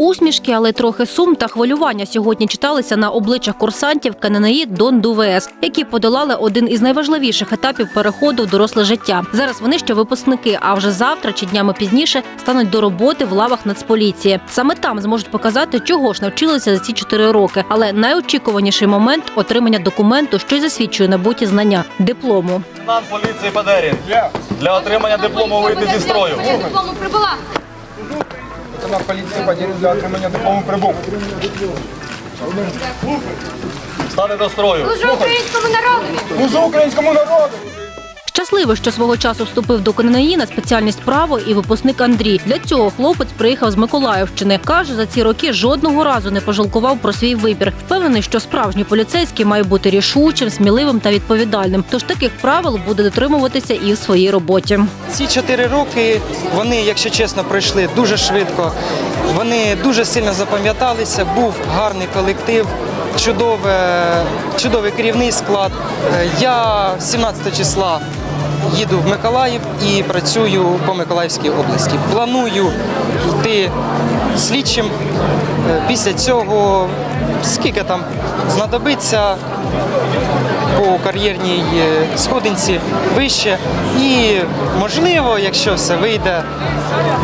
Усмішки, але трохи сум та хвилювання сьогодні читалися на обличчях курсантів КННІ Дон ДУВС, які подолали один із найважливіших етапів переходу в доросле життя. Зараз вони ще випускники, а вже завтра чи днями пізніше стануть до роботи в лавах Нацполіції. Саме там зможуть показати, чого ж навчилися за ці чотири роки. Але найочікуваніший момент отримання документу, що й засвідчує набуті знання диплому. Лейтенант поліції Падерін. Для отримання диплому вийти зі строю. Диплому прибула. Лейтенант поліції поділи для отримання диплому прибув. Стане до строю. Служу українському народу! Служу українському народу! Щасливий, що свого часу вступив до КННІ на спеціальність право і випускник Андрій. Для цього хлопець приїхав з Миколаївщини. Каже, за ці роки жодного разу не пожалкував про свій вибір. Впевнений, що справжній поліцейський має бути рішучим, сміливим та відповідальним. Тож таких правил буде дотримуватися і в своїй роботі. Ці чотири роки вони, якщо чесно, пройшли дуже швидко. Вони дуже сильно запам'яталися. Був гарний колектив, чудове, чудовий керівний склад. Е, Я 17 числа їду в Миколаїв і працюю по Миколаївській області. Планую йти слідчим. Е, Після цього скільки там знадобиться по кар'єрній е, сходинці вище. І можливо, якщо все вийде,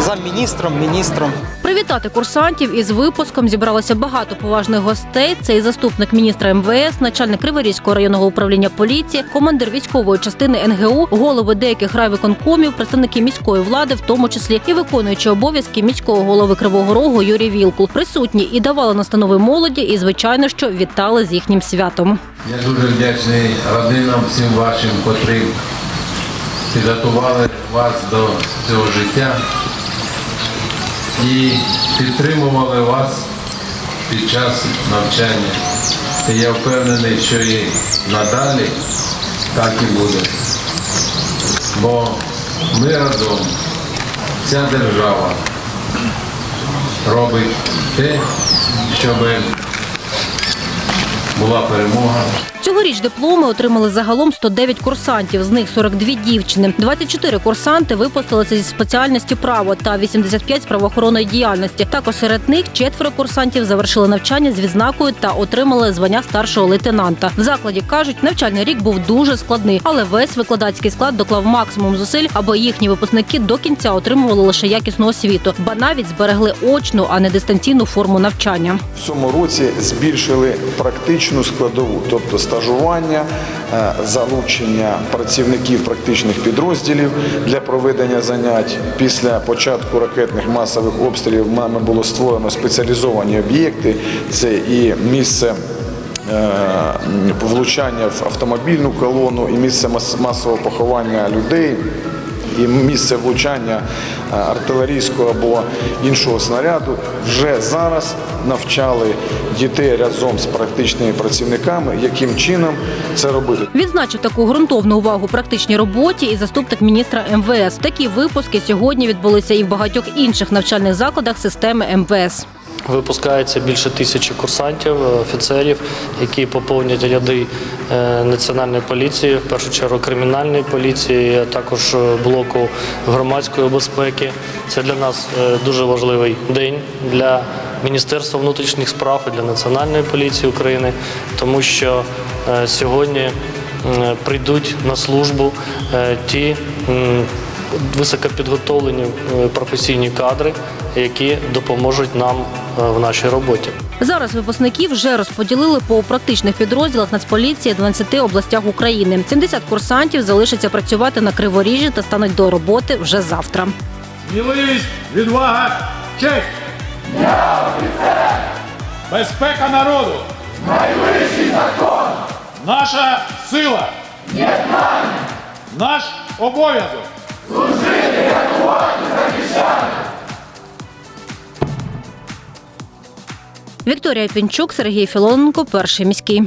замміністром, міністром. Привітати курсантів із випуском зібралося багато поважних гостей. Це і заступник міністра МВС, начальник Криворізького районного управління поліції, командир військової частини НГУ, голови деяких райвиконкомів, представники міської влади, в тому числі і виконуючи обов'язки міського голови Кривого Рогу Юрій Вілкул. Присутні і давали настанови молоді, і звичайно, що вітали з їхнім святом. Я дуже вдячний родинам всім вашим, котрі підготували вас до цього життя і підтримували вас під час навчання. І я впевнений, що і надалі так і буде. Бо ми разом, вся держава робить те, щоб була перемога. Цьогоріч дипломи отримали загалом 109 курсантів, з них 42 дівчини. 24 курсанти випустилися зі спеціальності право та 85 з правоохоронної діяльності. Також серед них четверо курсантів завершили навчання з відзнакою та отримали звання старшого лейтенанта. В закладі кажуть, навчальний рік був дуже складний, але весь викладацький склад доклав максимум зусиль, аби їхні випускники до кінця отримували лише якісну освіту, ба навіть зберегли очну, а не дистанційну форму навчання. В цьому році збільшили практичну складову, тобто стажування, е, залучення працівників практичних підрозділів для проведення занять. Після початку ракетних масових обстрілів нами було створено спеціалізовані об'єкти. Це і місце. е, Влучання в автомобільну колону і місце мас- масового поховання людей, і місце влучання артилерійського або іншого снаряду вже зараз навчали дітей разом з практичними працівниками, яким чином це робити. Відзначив таку ґрунтовну увагу практичній роботі і заступник міністра МВС. Такі випуски сьогодні відбулися і в багатьох інших навчальних закладах системи МВС. Випускається більше тисячі курсантів, е, офіцерів, які поповнять ряди е, національної поліції, в першу чергу кримінальної поліції, а також е, блоку громадської безпеки. Це для нас е, дуже важливий день для Міністерства внутрішніх справ і для Національної поліції України, тому що е, сьогодні прийдуть на службу е, ті високопідготовлені професійні кадри, які допоможуть нам в нашій роботі. Зараз випускників вже розподілили по практичних підрозділах Нацполіції в 12 областях України. 70 курсантів залишаться працювати на Криворіжжі та стануть до роботи вже завтра. Сміливість, відвага, честь! Я Безпека народу! Найвищий закон! Наша сила! Єднання! Наш обов'язок! Вікторія Пінчук, Сергій Філоненко, перший міський.